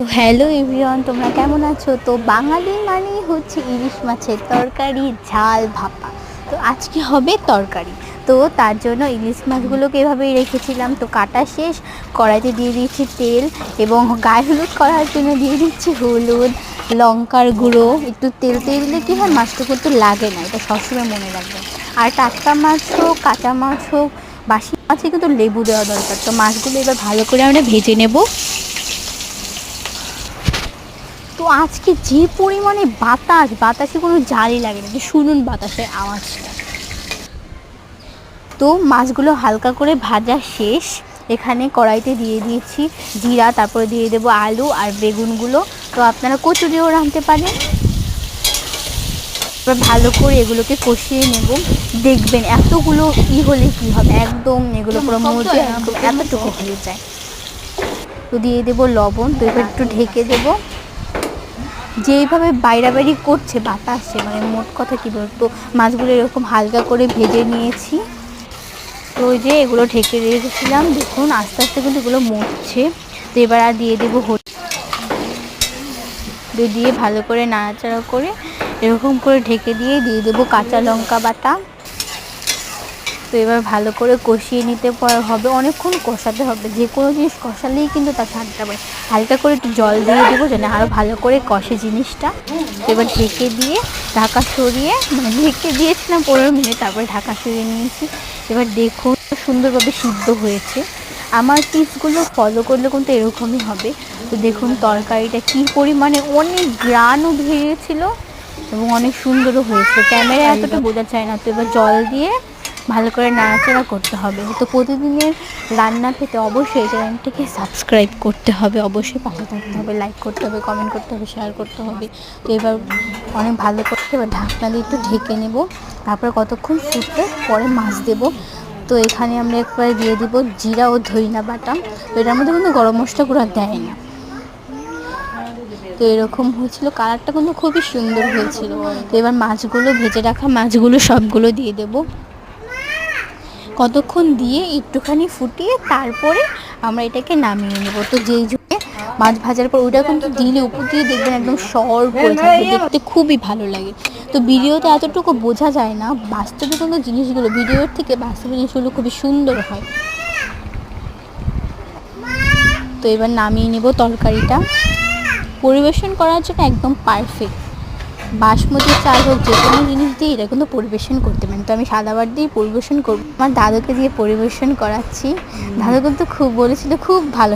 Hello everyone, তোমরা কেমন আছো? তো বাঙালি মানেই হচ্ছে ইলিশ মাছের তরকারি, ঝাল, ভাপা। তো আজকে হবে তরকারি। তো তার জন্য ইলিশ মাছগুলোকে এভাবেই রেখেছিলাম। তো কাটা শেষ, কড়াইতে দিয়ে দিচ্ছি তেল এবং গায়ে হলুদ করার জন্য দিয়ে দিচ্ছি হলুদ, লঙ্কার গুঁড়ো। একটু তেল তেল দিলে কী হয়, মাছটা করতে লাগে না, এটা সবসময় মনে রাখবে। আর টাটকা মাছ হোক, কাঁচা মাছ হোক, বাসি মাছে কিন্তু লেবু দেওয়া দরকার। তো মাছগুলো এবার ভালো করে আমরা ভেজে নেব। আজকে যে পরিমাণে বাতাস বাতাসে কোনো জালই লাগে না যে শুনুন বাতাসের আওয়াজটা। তো মাছগুলো হালকা করে ভাজা শেষ। এখানে কড়াইতে দিয়ে দিয়েছি জিরা তারপরে দিয়ে দেবো আলু আর বেগুনগুলো। তো আপনারা কচু দিয়েও রাঁধতে পারেন। ভালো করে এগুলোকে কষিয়ে নেব। দেখবেন এতগুলো ই হলে কি হবে? একদম এগুলো পুরো মজে এতটুকু হয়ে যায়। তো দিয়ে দেবো লবণ। তো এবার একটু ঢেকে দেবো। যেইভাবে বাইরাবাড়ি করছে বাতাসে মানে মোট কথা কী বলতো মাছগুলো এরকম হালকা করে ভেজে নিয়েছি। তো ওই যে এগুলো ঢেকে রেখেছিলাম, দেখুন, আস্তে আস্তে কিন্তু এগুলো মরছে। তো এবার আর দিয়ে দেবো হলুদ। দিয়ে ভালো করে নাড়াচাড়া করে এরকম করে ঢেকে দিয়ে দিয়ে দেবো কাঁচা লঙ্কা বাটা। তো এবার ভালো করে কষিয়ে নিতে পর- হবে অনেকক্ষণ কষাতে হবে। যে কোনো জিনিস কষালেই কিন্তু তার স্বাদটা পায় হালকা করে একটু জল দিয়ে দেবো যেন আরও ভালো করে কষে জিনিসটা। তো এবার ঢেকে দিয়ে ঢাকা সরিয়ে মানে ঢেকে দিয়েছিলাম পনেরো মিনিট তারপরে ঢাকা সরিয়ে নিয়েছি। এবার দেখুন সুন্দরভাবে সিদ্ধ হয়েছে। আমার টিপসগুলো ফলো করলে কিন্তু এরকমই হবে। তো দেখুন তরকারিটা কী পরিমাণে অনেক গ্রানও বেরিয়েছিল এবং অনেক সুন্দরও হয়েছে। ক্যামেরা এতটা বোঝা যায় না। তো এবার জল দিয়ে ভালো করে নাড়াচাড়া করতে হবে। তো প্রতিদিনের রান্না পেতে অবশ্যই চ্যানেলটিকে সাবস্ক্রাইব করতে হবে, অবশ্যই পাশে থাকতে হবে লাইক করতে হবে কমেন্ট করতে হবে শেয়ার করতে হবে। তো এবার অনেক ভালো করতে এবার ঢাকনা দিয়ে একটু ঢেকে নেব। তারপরে কতক্ষণ ফুটতে পরে মাছ দেবো। তো এখানে আমরা একবারে দিয়ে দিব জিরা ও ধইনা বাটা। তো এটার মধ্যে কিন্তু গরম মশলা গুঁড়ো দেয় না তো এরকম হয়েছিল। কালারটা কিন্তু খুবই সুন্দর হয়েছিল। তো এবার মাছগুলো ভেজে রাখা মাছগুলো সবগুলো দিয়ে দেবো। কতক্ষণ দিয়ে একটুখানি ফুটিয়ে তারপরে আমরা এটাকে নামিয়ে নেব। তো যেই যুগে মাছ ভাজার পর ওইটা কিন্তু দিলে উপর দিয়ে দেখবেন একদম সর করে থাকবে দেখতে খুবই ভালো লাগে। তো ভিডিওতে এতটুকু বোঝা যায় না বাস্তবে কিন্তু জিনিসগুলো ভিডিওর থেকে বাস্তবে জিনিসগুলো খুবই সুন্দর হয়। তো এবার নামিয়ে নেব তরকারিটা। পরিবেশন করার জন্য একদম পারফেক্ট বাসমতি চাল হোক যে কোনো জিনিস দিয়ে এটা কিন্তু পরিবেশন করতে পারেন। তো আমি সাদা বাট দিয়ে পরিবেশন করব। আমার দাদুকে দিয়ে পরিবেশন করাচ্ছি। দাদু কিন্তু খুব বলেছিল খুব ভালো